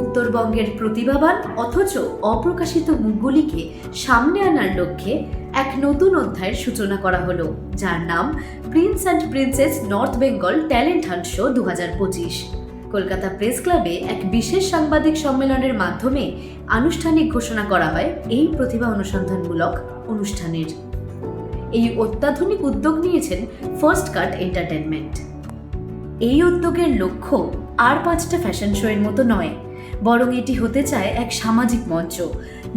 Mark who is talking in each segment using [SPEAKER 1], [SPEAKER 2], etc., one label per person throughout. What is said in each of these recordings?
[SPEAKER 1] উত্তরবঙ্গের প্রতিভাবান অথচ অপ্রকাশিত মুখগুলিকে সামনে আনার লক্ষ্যে এক নতুন অধ্যায়ের সূচনা করা হলো, যার নাম prince and princess North Bengal talent hunt show দু হাজার পঁচিশ। কলকাতা প্রেস ক্লাবে এক বিশেষ সাংবাদিক সম্মেলনের মাধ্যমে আনুষ্ঠানিক ঘোষণা করা হয় এই প্রতিভা অনুসন্ধানমূলক অনুষ্ঠানের। এই অত্যাধুনিক উদ্যোগ নিয়েছেন ফার্স্ট কাট এন্টারটেনমেন্ট এই উদ্যোগের লক্ষ্য আর পাঁচটা ফ্যাশন শোয়ের মতো নয় বরং এটি হতে চায় এক সামাজিক মঞ্চ,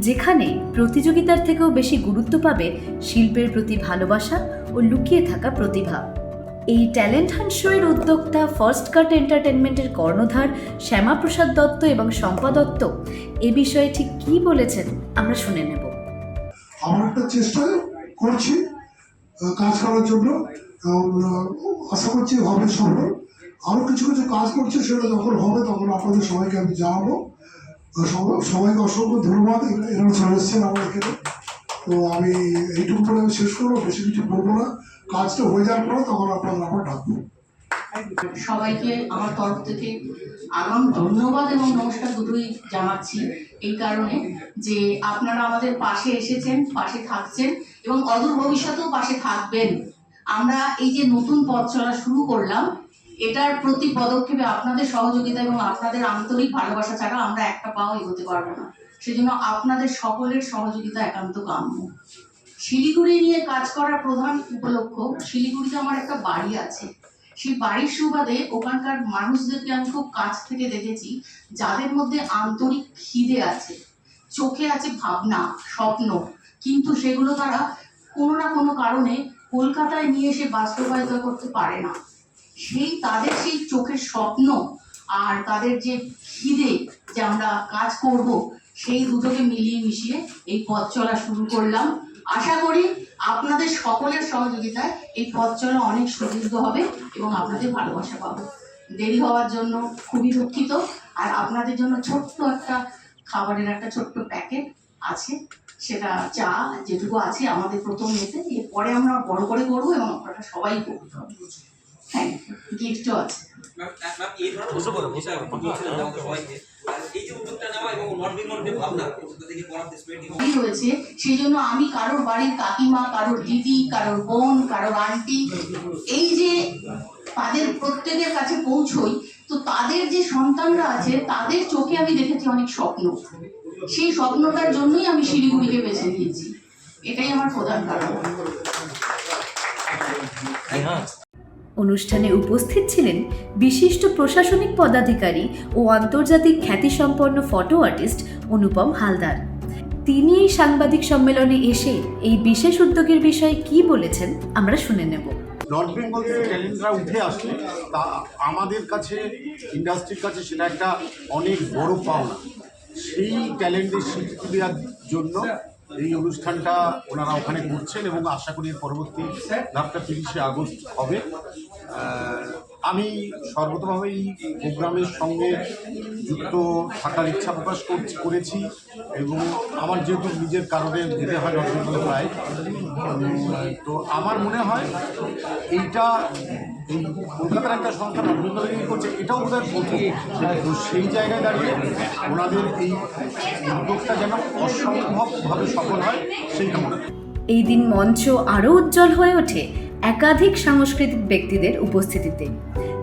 [SPEAKER 1] যেখানে প্রতিযোগিতার থেকেও বেশি গুরুত্ব পাবে শিল্পের প্রতি ভালোবাসা ও লুকিয়ে থাকা প্রতিভা। এই ট্যালেন্ট হান্ট শোয়ের উদ্যোক্তা ফার্স্ট কাট এন্টারটেনমেন্টের কর্ণধার শ্যামাপ্রসাদ দত্ত এবং শম্পা দত্ত এ বিষয়ে ঠিক কী বলেছেন আমরা শুনে নেব।
[SPEAKER 2] আমার একটা চেষ্টা করছি কাজ করার জন্য আশা করছি হবে সফল। আরও কিছু কিছু কাজ করছে, সেটা যখন হবে তখন আপনাদের সবাইকে আমি জানাব। সবাইকে অসংখ্য ধন্যবাদ, এরা চলে এসছেন আমার এখানে। তো আমি এইটুকু বলে আমি শেষ করব, বেশি কিছু বলব না। কাজটা হয়ে যাওয়ার পরে তখন আপনাদের আবার ডাকবো।
[SPEAKER 3] সবাইকে আমার তরফ থেকে আগাম ধন্যবাদ এবং নমস্কার দুটোই জানাচ্ছি। এই কারণে যে আপনারা আমাদের পাশে এসেছেন, পাশে থাকছেন এবং অদূর ভবিষ্যতেও পাশে থাকবেন। আমরা এই যে নতুন পথ চলা শুরু করলাম এটার প্রতি পদক্ষেপে আপনাদের সহযোগিতা এবং আপনাদের আন্তরিক ভালোবাসা ছাড়া আমরা একটা পাও এগোতে পারব না। সেজন্য আপনাদের সকলের সহযোগিতা একান্ত কাম্য। শিলিগুড়ি নিয়ে কাজ করার প্রধান উপলক্ষ শিলিগুড়িতে আমার একটা বাড়ি আছে। সেই বাড়ির সুবাদে ওখানকার মানুষদেরকে আমি খুব কাছ থেকে দেখেছি, যাদের মধ্যে আন্তরিক খিদে আছে, চোখে আছে ভাবনা, স্বপ্ন, কিন্তু সেগুলো তারা কোনো না কোনো কারণে কলকাতায় নিয়ে এসে বাস্তবায়িত করতে পারে না। সেই তাদের সেই চোখের স্বপ্ন আর তাদের যে খিদে যে আমরা কাজ করব, সেই দুটোকে মিলিয়ে মিশিয়ে এই পথ চলা শুরু করলাম। আশা করি আপনাদের সকলের সহযোগিতায় এই পথ চলা অনেক সুদীর্ঘ হবে এবং আপনাদের ভালোবাসা পাবো। দেরি হওয়ার জন্য খুবই দুঃখিত। আর আপনাদের জন্য ছোট্ট একটা খাবারের একটা ছোট্ট প্যাকেট আছে। সেটা চা যেটুকু আছে আমাদের প্রথম এতে এরপরে আমরা বড় করে করব এবং আপনারা সবাই করব হ্যাঁ গিফটও আছে। রয়েছে সেই জন্য আমি কারোর বাড়ির কাকিমা কারোর দিদি কারোর বোন কারোর আন্টি এই যে তাদের প্রত্যেকের কাছে পৌঁছই তো তাদের যে সন্তানরা আছে তাদের চোখে আমি দেখেছি অনেক স্বপ্ন। সেই স্বপ্নটার জন্যই আমি শিলিগুড়িকে বেছে নিয়েছি। এটাই আমার প্রধান কারণ।
[SPEAKER 1] অনুষ্ঠানে উপস্থিত ছিলেন বিশিষ্ট প্রশাসনিক পদাধিকারী ও আন্তর্জাতিক খ্যাতিসম্পন্ন ফটো আর্টিস্ট অনুপম হালদার। তিনি এই সাংবাদিক সম্মেলনে এসে এই বিশেষ উদ্যোগের বিষয়ে কি বলেছেন আমরা শুনে নেব।
[SPEAKER 4] নর্থ বেঙ্গল থেকে ট্যালেন্টরা উঠে আসলে তা আমাদের কাছে ইন্ডাস্ট্রির কাছে সেটা একটা অনেক বড় পাওনা। সেই ট্যালেন্টের স্বীকৃতি দেওয়ার জন্য এই অনুষ্ঠানটা ওনারা ওখানে করছেন এবং আশা করি পরবর্তী ধাপটা তিরিশে আগস্ট হবে। আমি সর্বতভাবে এই প্রোগ্রামের সঙ্গে যুক্ত থাকার ইচ্ছা প্রকাশ করছি এবং আমার যেহেতু নিজের কারণে যেতে হয় বেঙ্গলে প্রায় তো আমার মনে হয় এইটা, এই কলকাতার একটা সংস্থা নর্থ করছে, এটাও বোধহয় প্রথম। তো সেই জায়গায় দাঁড়িয়ে ওনাদের এই উদ্যোগটা যেন অসম্ভবভাবে সফল হয় সেই কামনা
[SPEAKER 1] এই দিন মঞ্চ আরও উজ্জ্বল হয়ে ওঠে। একাধিক সাংস্কৃতিক ব্যক্তিদের উপস্থিতিতে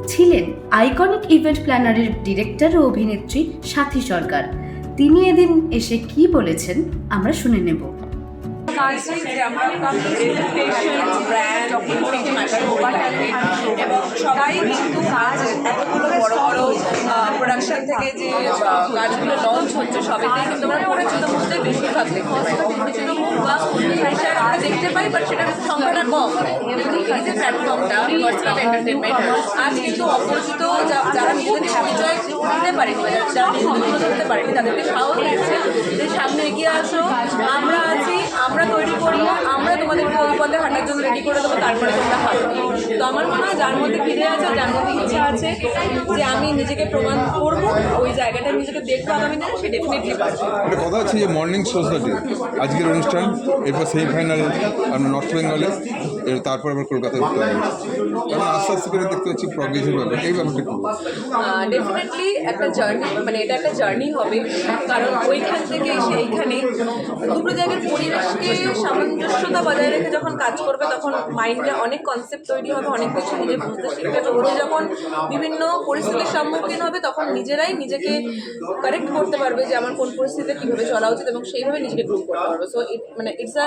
[SPEAKER 1] ছিলেন আইকনিক ইভেন্ট প্ল্যানারের ডিরেক্টর ও অভিনেত্রী সাথী সরকার। তিনি এদিন এসে কি বলেছেন আমরা শুনে নেব।
[SPEAKER 5] সবাই কিন্তু বড় প্রোডাকশন থেকে যে লঞ্চ হচ্ছে কিন্তু বেশিরভাগ দেখতে পাই দেখতে পাই বাট সেটা সংখ্যাটা কম। এই যে প্ল্যাটফর্মটা ভার্চুয়াল এন্টারটেনমেন্ট কিন্তু অপরিচিত যারা নিজেদের পরিচয় দিতে পারেনি, যারা নিজেদের পারেনি, তাদেরকে সাহস দিচ্ছে যে সামনে এগিয়ে আসো, আমরা আছি, আমরা তৈরি আমরা তোমাদেরকে ওই পথে হাঁটার জন্য রেডি করে দেবো, তারপরে তোমরা হাঁটো। তো আমার মনে হয় যার মধ্যে ফিরে আছে, যার মধ্যে ইচ্ছা আছে যে আমি নিজেকে প্রমাণ করব, ওই জায়গাটা নিজেকে দেখব আগামী দিনে, সে ডেফিনেটলি পারবে।
[SPEAKER 6] কথা হচ্ছে যে মর্নিং সোসাইটি আজকের অনুষ্ঠান, এরপর সেমিফাইনাল আমরা নর্থ বেঙ্গলে তারপর আবার কলকাতায় উঠতে হবে কারণ আস্তে দেখতে পাচ্ছি প্রগ্রেসের ব্যাপার এই ব্যাপারটা
[SPEAKER 5] ডেফিনেটলি একটা জার্নি মানে এটা একটা জার্নি হবে। কারণ ওইখান থেকে এসে এইখানে দুটো জায়গার পরিবেশকে সামঞ্জস্যতা বজায় রেখে যখন কাজ করবে, তখন মাইন্ডে অনেক কনসেপ্ট তৈরি হবে, অনেক কিছু নিজে বুঝতে শিখবে ওরা যখন বিভিন্ন পরিস্থিতির সম্মুখীন হবে, তখন নিজেরাই নিজেকে কারেক্ট করতে পারবে যে আমার কোন পরিস্থিতিতে কীভাবে চলা উচিত এবং সেইভাবে নিজেকে গ্রুপ করতে পারবে। সো ইট মানে it's a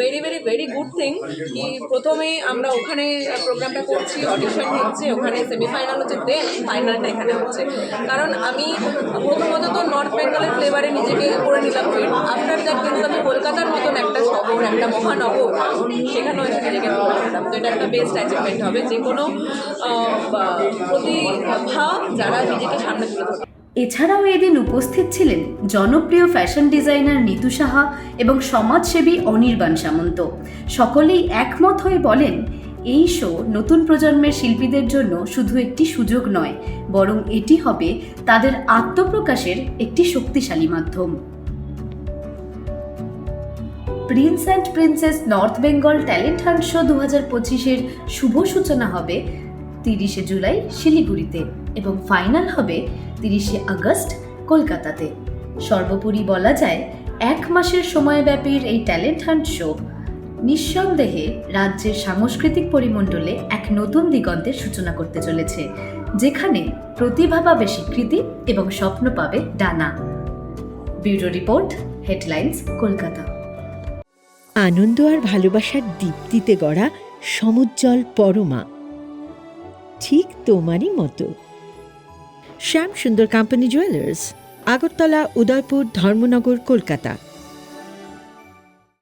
[SPEAKER 5] very very very good thing কি প্রথমে আমরা ওখানে প্রোগ্রামটা করছি অডিশন হচ্ছে, ওখানে সেমিফাইনাল হচ্ছে দেন ফাইনালটা এখানে হচ্ছে। কারণ আমি প্রথমত তো নর্থ বেঙ্গলের ফ্লেভারে নিজেকে করে নিলাম। ফিট আফটার দ্যাট কিন্তু আমি কলকাতার মতন একটা শহর, একটা মহানগর, সেখানেও এসে নিজেকে তো এটা একটা বেস্ট অ্যাচিভমেন্ট হবে। যে কোনো প্রতিভা যারা নিজেকে সামনে তুলে
[SPEAKER 1] এছাড়াও এদিন উপস্থিত ছিলেন জনপ্রিয় ফ্যাশন ডিজাইনার নিতু সাহা এবং সমাজসেবী অনির্বাণ সামন্ত। সকলেই একমত হয়ে বলেন এই শো নতুন প্রজন্মের শিল্পীদের জন্য শুধু একটি সুযোগ নয়, বরং এটি হবে তাদের আত্মপ্রকাশের একটি শক্তিশালী মাধ্যম। Prince and princess North Bengal talent hunt show দু হাজার পঁচিশের শুভ সূচনা হবে তিরিশে জুলাই শিলিগুড়িতে এবং ফাইনাল হবে তিরিশে আগস্ট কলকাতাতে। সর্বোপরি বলা যায়, এক মাসের সময়ব্যাপীর এই ট্যালেন্ট হান্ট শো নিঃসন্দেহে রাজ্যের সাংস্কৃতিক পরিমণ্ডলে এক নতুন দিগন্তের সূচনা করতে চলেছে, যেখানে প্রতিভা পাবে স্বীকৃতি এবং স্বপ্ন পাবে ডানা। Bureau report, headlines, Kolkata.
[SPEAKER 7] আনন্দ আর ভালোবাসার দীপ্তিতে গড়া সমুজ্জ্বল পরমা। ঠিক তোমারই মতো। Shyam Sundar company jewellers Agartala, Udaipur, Dharmanagar, Kolkata.